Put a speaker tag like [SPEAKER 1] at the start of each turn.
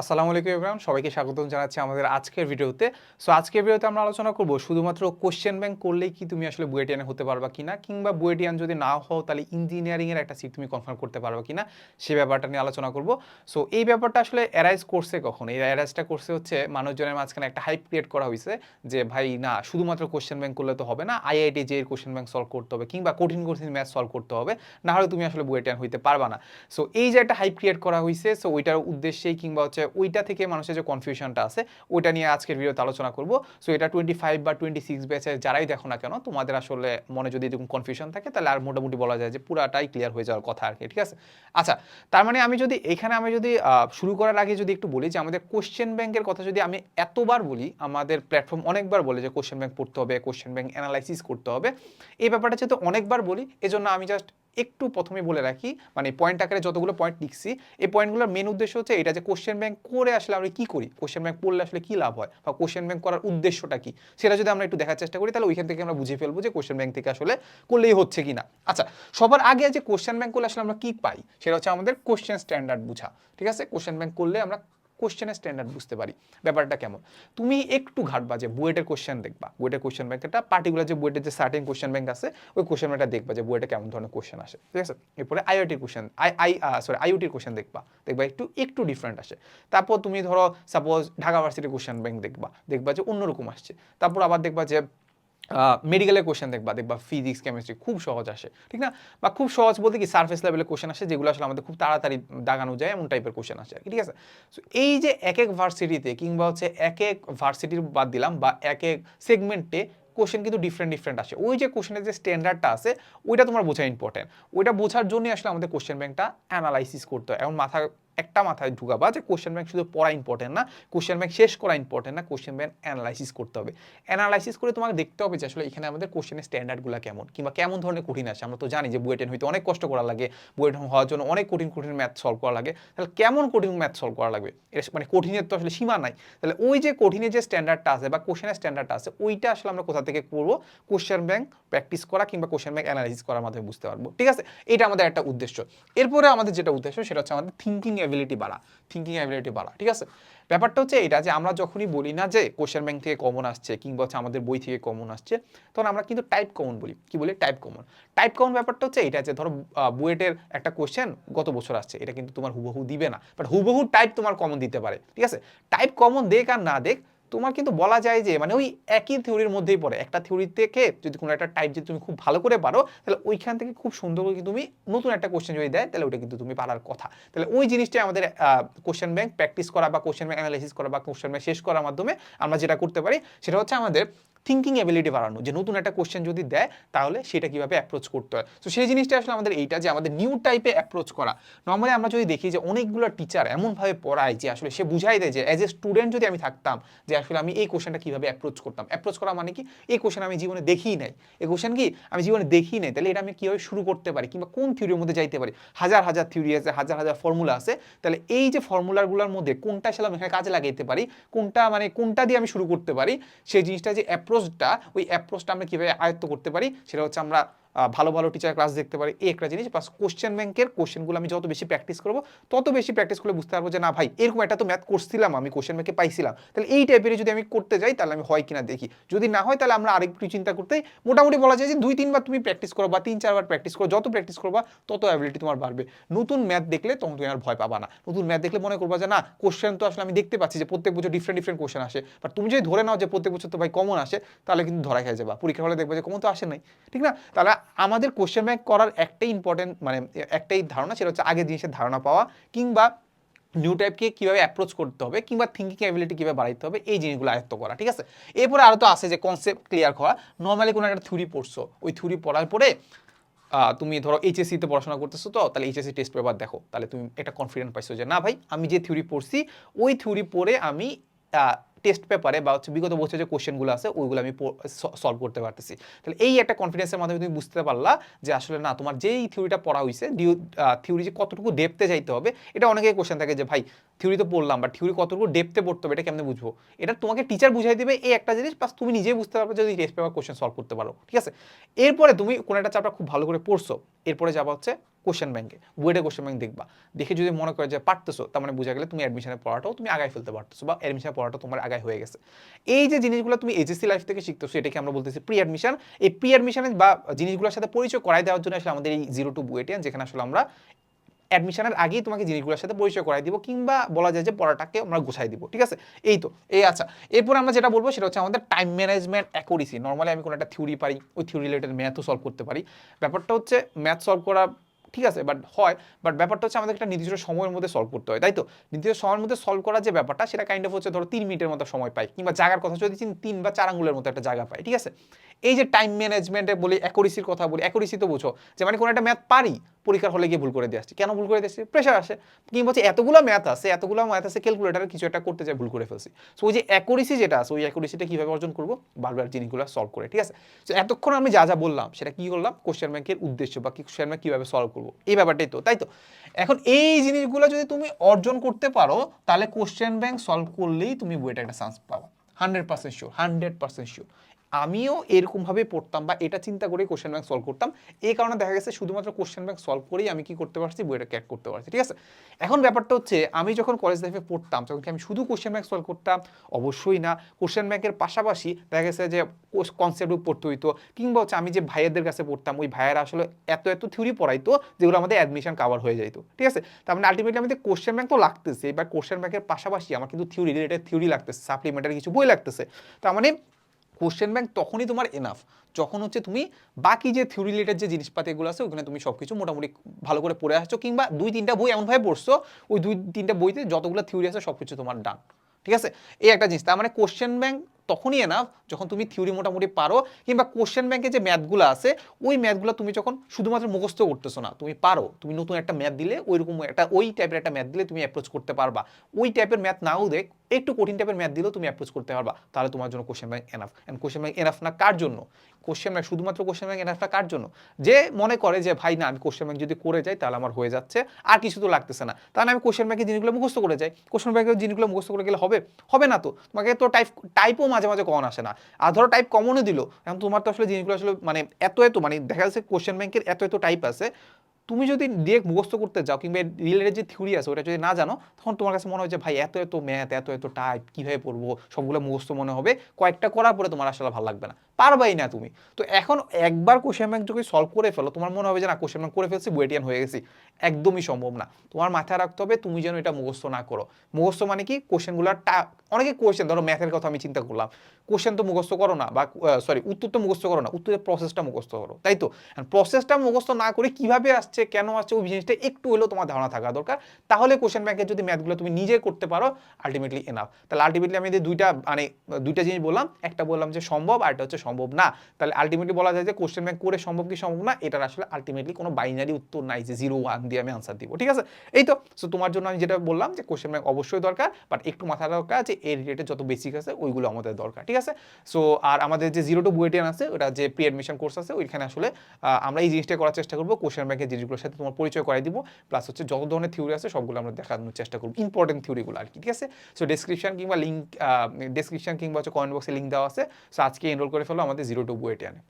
[SPEAKER 1] আসসালামু আলাইকুম ইব্রাহিম, সবাইকে স্বাগতম জানাচ্ছি আমাদের আজকের ভিডিওতে। সো আজকের ভিডিওতে আমরা আলোচনা করব শুধুমাত্র কোশ্চেন ব্যাংক করলেই কি তুমি আসলে বুয়েটিয়ানে হতে পারবা কিনা, কিংবা বুয়েটিয়ান যদি না হও তাহলে ইঞ্জিনিয়ারিংয়ের একটা সিট তুমি কনফার্ম করতে পারবা কিনা, সে ব্যাপারটা নিয়ে আলোচনা করব। সো এই ব্যাপারটা আসলে অ্যারাইজ করছে কখন? এই অ্যারাইজটা করছে হচ্ছে মানুষজনের মাঝখানে একটা হাইপ ক্রিয়েট করা হয়েছে যে, ভাই, না, শুধুমাত্র কোশ্চেন ব্যাংক করলে তো হবে না আইআইটি যে কোশ্চেন ব্যাংক সলভ করতে হবে, কিংবা কঠিন কঠিন ম্যাথ সলভ করতে হবে না হলে তুমি আসলে বুয়েটিয়ান হইতে পারবা না। সো এই যে একটা হাইপ ক্রিয়েট করা হয়েছে সো ওইটার উদ্দেশ্যেই কিংবা হচ্ছে ওইটা থেকে মানুষের যে কনফিউশনটা আছে, ওইটা নিয়ে আজকের ভিডিওতে আলোচনা করব। সো এটা টোয়েন্টি ফাইভ বা টোয়েন্টি সিক্স ব্যাচে যারাই দেখো না কেন, তোমাদের আসলে মনে যদি এরকম কনফিউশন থাকে, তাহলে আর মোটামুটি বলা যায় যে পুরাটাই ক্লিয়ার হয়ে যাওয়ার কথা আর কি ঠিক আছে? আচ্ছা তার মানে আমি যদি, এখানে আমি যদি শুরু করার আগে যদি একটু বলি যে আমাদের কোশ্চেন ব্যাংকের কথা যদি আমি এতবার বলি, আমাদের প্ল্যাটফর্ম অনেকবার বলে যে কোশ্চেন ব্যাংক পড়তে হবে কোশ্চেন ব্যাংক অ্যানালাইসিস করতে হবে। এই ব্যাপারটা যেহেতু অনেকবার বলি, এজন্য আমি জাস্ট একটু প্রথমে বলে রাখি মানে পয়েন্ট আকারে যতগুলো পয়েন্ট লিখছি, এই পয়েন্টগুলোর মেন উদ্দেশ্য হচ্ছে এটা যে কোশ্চেন ব্যাংক করে আসলে আমরা কি করি? কোশ্চেন ব্যাংক পড়লে আসলে কি লাভ হয়? বা কোশ্চেন ব্যাংক করার উদ্দেশ্যটা কি? সেটা যদি আমরা একটু দেখার চেষ্টা করি, তাহলে ওইখান থেকে আমরা বুঝে ফেলব যে কোশ্চেন ব্যাংক থেকে আসলে করলেই হচ্ছে কি না আচ্ছা সবার আগে যে কোশ্চেন ব্যাংক করলে আসলে আমরা কি পাই? সেটা হচ্ছে আমাদের কোশ্চেন স্ট্যান্ডার্ড বুঝা। ঠিক আছে? কোশ্চেন ব্যাংক করলে আমরা কোশ্চেনের স্ট্যান্ডার্ড বুঝতে পারি। ব্যাপারটা কেমন? তুমি একটু ঘাটবা যে বুয়েটের কোশ্চেন দেখবা। বুয়েটের কোশ্চেন ব্যাংকটা পার্টিকুলার যে বুয়েটের যে সার্টেন কোশ্চেন ব্যাংক আছে, ওই কোশ্চেন ব্যাংকটা দেখবা যে বুয়েটে কেমন ধরনের কোশ্চেন আসে। ঠিক আছে? এরপরে আইওটির কোশ্চেন আই আই সরি আইওটির কোশ্চেন দেখবা। দেখবা একটু একটু ডিফারেন্ট আসে। তারপর তুমি ধরো সাপোজ ঢাকা ভার্সিটির কোশ্চেন ব্যাংক দেখবা। দেখবা যে অন্যরকম আসছে। তারপর আবার দেখবা যে মেডিকেলের কোশ্চেন দেখবা দেখবা ফিজিক্স কেমিস্ট্রি খুব সহজ আসে, ঠিক না? বা খুব সহজ বলতে কি সার্ফেস লেভেলের কোশ্চেন আসে, যেগুলো আসলে আমাদের খুব তাড়াতাড়ি দাগানো যায়, এমন টাইপের কোশ্চেন আসে ঠিক আছে? সো এই যে এক এক ভার্সিটিতে কিংবা হচ্ছে এক এক ভার্সিটির বাদ দিলাম বা এক এক সেগমেন্টে কোশ্চেন কিন্তু ডিফারেন্ট ডিফারেন্ট আসে। ওই যে কোশ্চেনের যে স্ট্যান্ডার্ডটা আছে, ওইটা তোমার বোঝা ইম্পর্টেন্ট ওইটা বোঝার জন্যই আসলে আমাদের কোশ্চেন ব্যাংকটা অ্যানালাইসিস করতে হয়। এমন মাথা একটা মাথায় ঢুকাবা যে কোশ্চেন ব্যাংক শুধু পড়া ইম্পর্টেন্ট না কোশ্চেন ব্যাংক শেষ করা ইম্পর্টেন্ট না কোশ্চেন ব্যাংক অ্যানালাইসিস করতে হবে। অ্যানালাইসিস করে তোমাকে দেখতে হবে যে আসলে এখানে আমাদের কোশ্চেনের স্ট্যান্ডার্ডগুলো কেমন, কিংবা কেমন ধরনের কঠিন আছে আমরা তো জানি যে বুয়েটেন হইতে অনেক কষ্ট করা লাগে, বুয়েটেন হওয়ার জন্য অনেক কঠিন কঠিন ম্যাথ সলভ করা লাগে। তাহলে কেমন কঠিন ম্যাথ সলভ করা লাগবে? মানে কঠিনের তো আসলে সীমা নাই। তাহলে ওই যে কঠিনের যে স্ট্যান্ডার্ডটা আছে বা কোশ্চেনের স্ট্যান্ডার্ডটা আছে, ওইটা আসলে আমরা কোথা থেকে করব? কোশ্চেন ব্যাংক প্র্যাকটিস করা কিংবা কোশ্চেন ব্যাংক অ্যানালাইসিস করার মাধ্যমে বুঝতে পারব। ঠিক আছে? এটা আমাদের একটা উদ্দেশ্য। এরপরে আমাদের যেটা উদ্দেশ্য, সেটা হচ্ছে আমাদের থিঙ্কিং অ্যাবিলিটি বাড়া থিঙ্কিং অ্যাবিলিটি বাড়া, ঠিক আছে? ব্যাপারটা হচ্ছে এটা যে আমরা যখনই বলি না যে কোশ্চেন ব্যাংক থেকে কমন আসছে কিংবা হচ্ছে আমাদের বই থেকে কমন আসছে, তখন আমরা কিন্তু টাইপ কমন বলি। কি বলি? টাইপ কমন টাইপ কমন ব্যাপারটা হচ্ছে এটা যে ধরো বুয়েটের একটা কোশ্চেন গত বছর আসছে, এটা কিন্তু তোমার হুবহু দিবে না। বাট হুবহু টাইপ তোমার কমন দিতে পারে, ঠিক আছে? টাইপ কমন দেখ আর না দেখ তোমার কিন্তু বলা যায় যে মানে ওই একই থিওরির মধ্যেই পড়ে। একটা থিওরি থেকে যদি কোনো একটা টাইপ যদি তুমি খুব ভালো করে পারো, তাহলে ওইখান থেকে খুব সুন্দর করে তুমি নতুন একটা কোশ্চেন যদি দেয়, তাহলে ওইটা কিন্তু তুমি পারার কথা। তাহলে ওই জিনিসটাই আমাদের কোশ্চেন ব্যাংক প্র্যাকটিস করা বা কোশ্চেন ব্যাংক অ্যানালাইসিস করা বা কোশ্চেন ব্যাংক শেষ করার মাধ্যমে আমরা যেটা করতে পারি, সেটা হচ্ছে আমাদের থিঙ্কিং অ্যাবিলিটি বাড়ানো, যে নতুন একটা কোশ্চেন যদি দেয়, তাহলে সেটা কীভাবে অ্যাপ্রোচ করতে হয়? তো সেই জিনিসটা আসলে আমাদের এইটা যে আমাদের নিউ টাইপে অ্যাপ্রোচ করা। নর্মালি আমরা যদি দেখি যে অনেকগুলো টিচার এমনভাবে পড়ায় যে আসলে সে বুঝাই দেয় যে অ্যাজ এ স্টুডেন্ট যদি আমি থাকতাম, যে আসলে আমি এই কোশ্চেনটা কীভাবে অ্যাপ্রোচ করতাম? অ্যাপ্রোচ করা মানে কি? এই কোশ্চেন আমি জীবনে দেখিই নাই। এই কোশ্চেন কি? আমি জীবনে দেখিই নাই। তাহলে এটা আমি কীভাবে শুরু করতে পারি? কিংবা কোন থিওরির মধ্যে যাইতে পারি? হাজার হাজার থিওরি আছে, হাজার হাজার ফর্মুলা আছে। তাহলে এই যে ফর্মুলাগুলোর মধ্যে কোনটা আসলে আমি এখানে কাজে লাগাইতে পারি? কোনটা মানে কোনটা দিয়ে আমি শুরু করতে পারি? সেই জিনিসটা যে অ্যাপ্রোচটা ওই অ্যাপ্রোচটা আমরা কীভাবে আয়ত্ত করতে পারি সেটা হচ্ছে আমরা ভালো ভালো টিচার ক্লাস দেখতে পারি, এই একটা জিনিস। প্লাস কোশ্চেন ব্যাংকের কোশ্চেনগুলো আমি যত বেশি প্র্যাকটিস করব, তত বেশি প্র্যাকটিস করলে বুঝতে পারব যে, না ভাই, এরকম একটা তো ম্যাথ করছিলাম আমি কোশ্চেন ব্যাংকে পাইছিলাম। তাহলে এই টাইপের যদি আমি করতে যাই, তাহলে আমি হয় কিনা দেখি। যদি না হয়, তাহলে আমরা আরেকটু চিন্তা করতেই মোটামুটি বলা যায় যে, দুই, তিনবার তুমি প্র্যাকটিস করো বা তিন, চারবার প্র্যাকটিস করো, যত প্র্যাকটিস করবা, তত অ্যাবিলিটি তোমার বাড়বে। নতুন ম্যাথ দেখলে তখন তুমি আর ভয় পাবা না। নতুন ম্যাথ দেখলে মনে করবা যে, না কোশ্চেন তো আসলে আমি দেখতে পাচ্ছি যে, প্রত্যেক বছর ডিফারেন্ট ডিফারেন্ট কোশ্চেন আসে। বাট তুমি যদি ধরে নাও যে, প্রত্যেক বছর তো ভাই কমন আসে, তাহলে কিন্তু ধরা খেয়ে যাবা। পরীক্ষার হলে দেখবে যে কমন তো আসে নাই। ঠিক না? তাহলে আমাদের কোশ্চেন ব্যাংক করার একটাই ইম্পর্টেন্ট মানে একটাই ধারণা সেটা হচ্ছে আগে জিনিসের ধারণা পাওয়া কিংবা নিউ টাইপকে কীভাবে অ্যাপ্রোচ করতে হবে কিংবা থিঙ্কিং অ্যাবিলিটি কীভাবে বাড়াইতে হবে এই জিনিসগুলো আয়ত্ত করা, ঠিক আছে? এরপরে আরও তো আসে যে কনসেপ্ট ক্লিয়ার করা। নর্মালি কোনো একটা থিওরি পড়ছো, ওই থিওরি পড়ার পরে তুমি ধরো এইচএসসিতে পড়াশোনা করতেছো তো, তাহলে এইচএসসি টেস্ট পেপার দেখো। তাহলে তুমি একটা কনফিডেন্ট পাইছো যে না ভাই, আমি যে থিওরি পড়ছি, ওই থিওরি পড়ে আমি টেস্ট পেপারে বা হচ্ছে বিগত বছর যে কোশ্চেনগুলো আছে, ওইগুলো আমি সলভ করতে পারতেছি। তাহলে এই একটা কনফিডেন্সের মাধ্যমে তুমি বুঝতে পারলা যে আসলে না, তোমার যেই থিওরিটা পড়া হয়েছে থিওরি যে কতটুকু ডেপতে যাইতে হবে, এটা অনেকেই কোশ্চেন থাকে যে, ভাই থিওরি তো পড়লাম বা থিওরি কতটুকু ডেপতে পড়তে হবে এটা কেমনে বুঝব? এটা তোমাকে টিচার বুঝাই দিবে এই একটা জিনিস প্লাস তুমি নিজেই বুঝতে পারবে যদি টেস্ট পেপার কোশ্চেন সলভ করতে পারো, ঠিক আছে? এরপরে তুমি কোনো একটা চ্যাপ্টার খুব ভালো করে পড়ছো, এরপরে যাবা হচ্ছে কোশ্চেন ব্যাংকে বুয়েটে কোশ্চেন ব্যাংক দেখবা। দেখে যদি মনে করে যে পারতেছো, তার মানে বোঝা গেলে তুমি অ্যাডমিশনের পড়াটাও তুমি আগায় ফেলতে পারতেছো, বা অ্যাডমিশনের পড়াটা তোমার আগায় হয়ে গেছে। এই যে জিনিসগুলো তুমি এইচএসসি লাইফ থেকে শিখতেছো, এটাকে আমরা বলতেছি প্রি অ্যাডমিশন এই প্রি অ্যাডমিশনের বা জিনিসগুলোর সাথে পরিচয় করাই দেওয়ার জন্য আসলে আমাদের এই জিরো টু বুয়েটিয়ান যেখানে আসলে আমরা অ্যাডমিশনের আগেই তোমাকে জিনিসগুলোর সাথে পরিচয় করাই দিব, কিংবা বলা যায় যে পড়াটাকে আমরা গুছাই দিব, ঠিক আছে? এই তো, এই আচ্ছা। এরপর আমরা যেটা বলব সেটা হচ্ছে আমাদের টাইম ম্যানেজমেন্ট অ্যাকুরেসি নর্মালি আমি কোনো একটা থিওরি পারি, ওই থিওরি রিলেটেড ম্যাথও সলভ করতে পারি। ব্যাপারটা হচ্ছে ম্যাথ সলভ করা ঠিক আছে বাট হয় বাট ব্যাপারটা হচ্ছে আমাদের একটা নির্দিষ্ট সময়ের মধ্যে সলভ করতে হয়, তাই তো? নির্দিষ্ট সময়ের মধ্যে সলভ করার যে ব্যাপারটা, সেটা কাইন্ড অফ হচ্ছে ধরো তিন মিনিটের মতো সময় পাই, কিংবা জায়গার কথা যদি তিন- বা চার আঙ্গুলের মতো একটা জায়গা পাই, ঠিক আছে? এই যে টাইম ম্যানেজমেন্টে বলি অ্যাকুরেসির কথা বলি অ্যাকুরেসি তো বুঝো, যে মানে কোনো একটা ম্যাথ পারি, পরীক্ষার হলে গিয়ে ভুল করে দিয়ে আসছি। কেন ভুল করে দিয়ে প্রেশার আসে। কিংবা হচ্ছে এতগুলো ম্যাথ আছে, এতগুলো ম্যাথ আছে ক্যালকুলেটারে কিছু একটা করতে যাই, ভুল করে ফেলছি। সো ওই যে অ্যাকুরেসি যেটা আছে, ওই অ্যাকুরেসিটা কীভাবে অর্জন করব? বারবার জিনিসগুলো সলভ করে, ঠিক আছে? তো এতক্ষণ আমি যা যা বললাম, সেটা কি করলাম? কোশ্চেন ব্যাংকের উদ্দেশ্য বা কোশ্চেন ব্যাংক কীভাবে সলভ করব? এই ব্যাপারটাই তো, তাই তো? এখন এই জিনিসগুলো যদি তুমি অর্জন করতে পারো, তাহলে কোশ্চেন ব্যাংক সলভ করলেই তুমি বইটা একটা চান্স পাবা। Hundred percent sure hundred percent sure আমিও এরকমভাবে পড়তাম বা এটা চিন্তা করে কোশ্চেন ব্যাংক সলভ করতাম। এই কারণে দেখা গেছে শুধুমাত্র কোশ্চেন ব্যাংক সলভ করেই আমি কি করতে পারছি, বইটা ক্যাট করতে পারছি, ঠিক আছে? এখন ব্যাপারটা হচ্ছে, আমি যখন কলেজ লাইফে পড়তাম, তখন কি আমি শুধু কোশ্চেন ব্যাংক সলভ করতাম? অবশ্যই না। কোশ্চেন ব্যাংকের পাশাপাশি দেখা গেছে যে কনসেপ্ট বুক পড়তে হইতো, কিংবা হচ্ছে আমি যে ভাইয়াদের কাছে পড়তাম, ওই ভাইয়েরা আসলে এত এত থিওরি পড়াইতো যেগুলো আমাদের অ্যাডমিশন কাভার হয়ে যাইতো, ঠিক আছে? তার মানে আলটিমেটলি আমাদের কোশ্চেন ব্যাংক তো লাগতেছে এবার কোশ্চেন ব্যাংকের পাশাপাশি আমার কিন্তু থিওরি রিলেটেড থিওরি লাগতেছে সাপ্লিমেন্টারি কিছু বই লাগতেছে। তার মানে কোশ্চেন ব্যাংক তখনই তোমার এনাফ যখন হচ্ছে তুমি বাকি যে থিওরি রিলেটেড যে জিনিসপাতি এগুলো আছে ওখানে তুমি সব কিছু মোটামুটি ভালো করে পড়ে আসছো, কিংবা দুই তিনটা বই এমনভাবে পড়ছো, ওই দুই তিনটা বইতে যতগুলো থিওরি আছে সব কিছু তোমার ডান ঠিক আছে? এই একটা জিনিস। তার মানে কোশ্চেন ব্যাংক তখনই এনাফ যখন তুমি থিওরি মোটামুটি পারো, কিংবা কোশ্চেন ব্যাংকে যে ম্যাথগুলো আছে, ওই ম্যাথগুলো তুমি যখন শুধুমাত্র মুখস্থ করতেছো না, তুমি পারো, তুমি নতুন একটা ম্যাথ দিলে, ওইরকম একটা, ওই টাইপের একটা ম্যাথ দিলে তুমি অ্যাপ্রোচ করতে পারবা। ওই টাইপের ম্যাথ নাও দেখ একটু কঠিন টাইপের ম্যাথ দিলেও তুমি অ্যাপ্রোচ করতে পারবা। তাহলে তোমার জন্য question bank enough and question bank enough না কার জন্য? কোশ্চেন ব্যাংক শুধুমাত্র কোশ্চেন ব্যাংক এনাফটা কার জন্য? যে মনে করে যে, ভাই, না, আমি কোশ্চেন ব্যাংক যদি করে যাই, তাহলে আমার হয়ে যাচ্ছে। আর কিছু তো লাগতেছে না। তাহলে আমি কোশ্চেন ব্যাংকের জিনিসগুলো মুখস্থ করে যাই। কোশ্চেন ব্যাংকের জিনিসগুলো মুখস্থ করে গেলে হবে? হবে না তো। তোমাকে তো টাইপ টাইপও মাঝে মাঝে কমন আসে না। আর ধরো টাইপ কমনও দিল। এখন তোমার তো আসলে জিনিসগুলো আসলে মানে এত এত মানে দেখা যাচ্ছে কোশ্চেন ব্যাংকের এত এত টাইপ আছে। তুমি যদি ডিরেক্ট মুখস্থ করতে যাও কিংবা রিলেটেড যে থিওরি আছে, ওটা যদি না জানো, তখন তোমার কাছে মনে হয় যে, ভাই, এত এত ম্যাথ এত এত টাইপ কীভাবে পড়ব? সবগুলো মুখস্থ মনে হবে। কয়েকটা করার পরে তোমার আসলে ভালো লাগবে না। পারবাই না তুমি। তো এখন একবার কোশ্চেন ব্যাংক যদি সলভ করে ফেলো, তোমার মনে হবে যে না কোশ্চেন ব্যাংক করে ফেলছি, বুয়েটিয়ান হয়ে গেছি। একদমই সম্ভব না। তোমার মাথায় রাখতে হবে, তুমি যেন এটা মুখস্থ না করো। মুখস্থ মানে কি? কোশ্চেনগুলোর টা, অনেকে কোশ্চেন ধরো ম্যাথের কথা আমি চিন্তা করলাম। কোশ্চেন তো মুখস্থ করো না, বা সরি উত্তর তো মুখস্থ করো না, উত্তরের প্রসেসটা মুখস্থ করো, তাই তো? প্রসেসটা মুখস্থ না করে কীভাবে আসছে, কেন আসছে, ওই জিনিসটা একটু হলেও তোমার ধারণা থাকা দরকার। তাহলে কোশ্চেন ব্যাংকের যদি ম্যাথগুলো তুমি নিজে করতে পারো আলটিমেটলি এনাফ তাহলে আলটিমেটলি আমি দুইটা মানে দুইটা জিনিস বললাম, একটা বললাম যে সম্ভব, আর একটা হচ্ছে সম্ভব না। তাহলে আলটিমেটলি বলা যায় যে কোশ্চেন ব্যাংক করে সম্ভব কি সম্ভব না? এটার আসলে আলটিমেটলি কোনো বাইনারি উত্তর নাই যে জিরো ওয়ান দিয়ে আমি আনসার দিব, ঠিক আছে? এই তো সো তোমার জন্য আমি যেটা বললাম যে কোশ্চেন ব্যাংক অবশ্যই দরকার বাট একটু মাথা দরকার যে এর রিলেটেড যত বেসিক আছে, ওইগুলো আমাদের দরকার, ঠিক আছে? সো আর আমাদের যে জিরো টু বুয়েটিয়ান আছে, ওটা যে প্রি অ্যাডমিশন কোর্স আছে, ওইখানে আসলে আমরা এই জিনিসটা করার চেষ্টা করব কোশ্চেন ব্যাংকের জিনিসগুলোর সাথে তোমার পরিচয় করাই দিব প্লাস হচ্ছে যত ধরনের থিওরি আছে, সবগুলো আমরা দেখানোর চেষ্টা করব ইম্পর্টেন্ট থিওরিগুলো আর কি, ঠিক আছে? সো ডেসক্রিপশন কিংবা লিঙ্ক ডেসক্রিপশন কিংবা হচ্ছে কমেন্ট বক্সে লিঙ্ক দেওয়া আছে সো আজকে এনরোল করে ফেলো। আমাদের জিরো টু বুয়েটিয়ানে